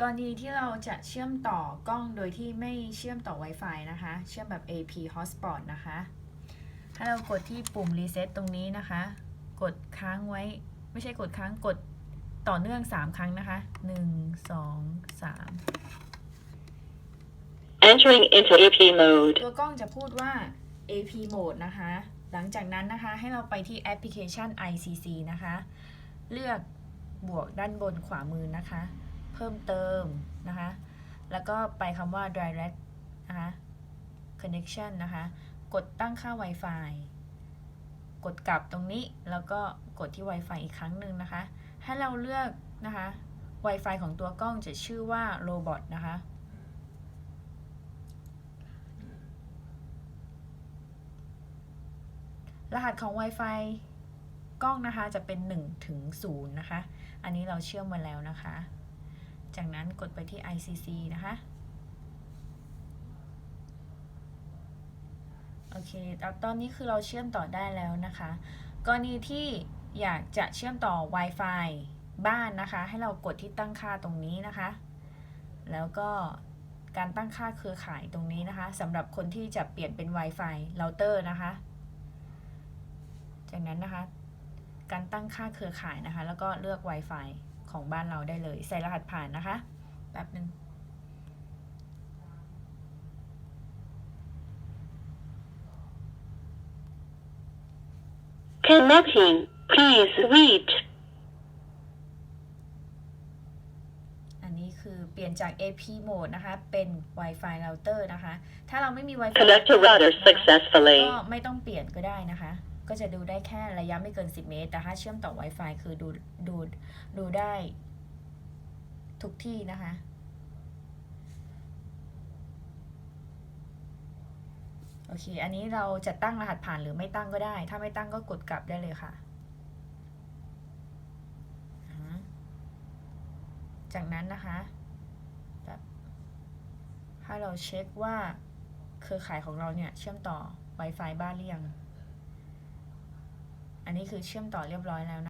กรณีที่เราจะเชื่อมต่อกล้องโดยที่ไม่เชื่อมต่อ Wi-Fi นะคะ เชื่อมแบบ AP Hotspot นะคะให้เรากดที่ปุ่ม Reset ตรงนี้นะคะ กดค้างไว้ ไม่ใช่กดค้างกดต่อเนื่อง 3 ครั้งนะคะ 1 2 3 Entering into AP mode. ตัวกล้องจะพูดว่า AP Mode นะคะ หลังจากนั้นนะคะให้เราไปที่แอปพลิเคชัน ICC นะคะ เลือกบวกด้านบนขวามือนะคะ เพิ่มเติมนะคะ แล้วก็ไปคำว่า direct นะคะ connection นะคะ กดตั้งค่า Wi-Fi กดกลับตรงนี้แล้วก็กดที่ Wi-Fi อีกครั้งหนึ่งนะคะ ให้เราเลือกนะคะ Wi-Fi ของตัวกล้องจะชื่อว่า Robot นะคะ รหัสของ Wi-Fi กล้องนะคะจะเป็น1ถึง0นะคะ อันนี้เราเชื่อมมาแล้วนะคะ จากนั้นกดไปที่ ICC นะคะโอเคตอนนี้คือเราเชื่อมต่อได้แล้วนะคะ กรณีที่อยากจะเชื่อมต่อ Wi-Fi บ้านนะคะ ให้เรากดที่ตั้งค่าตรงนี้นะคะ แล้วก็การตั้งค่าเครือข่ายตรงนี้นะคะสำหรับคนที่จะเปลี่ยนเป็น Wi-Fi เราเตอร์นะคะ จากนั้นนะคะ การตั้งค่าเครือข่ายนะคะ แล้วก็เลือก Wi-Fi ของบ้านเราได้เลย ใส่รหัสผ่านนะคะแป๊บหนึ่ง Connecting. Please wait. อันนี้คือเปลี่ยนจาก AP mode นะคะ เป็น Wi-Fi router นะคะ ถ้าเราไม่มี Wi-Fi Connect to router นะคะ successfully. ก็ไม่ต้องเปลี่ยนก็ได้นะคะ ก็จะดูได้แค่ระยะไม่เกิน 10 เมตร แต่ถ้าเชื่อมต่อ Wi-Fi คือดูดูดูได้ทุกที่นะคะโอเค อันนี้เราจะตั้งรหัสผ่านหรือไม่ตั้งก็ได้ ถ้าไม่ตั้งก็กดกลับได้เลยค่ะ จากนั้นนะคะแบบถ้าเราเช็คว่าเครือข่ายของเราเนี่ย เชื่อมต่อ Wi-Fi บ้านหรือยัง อันนี้คือเชื่อมต่อเรียบร้อยแล้วนะ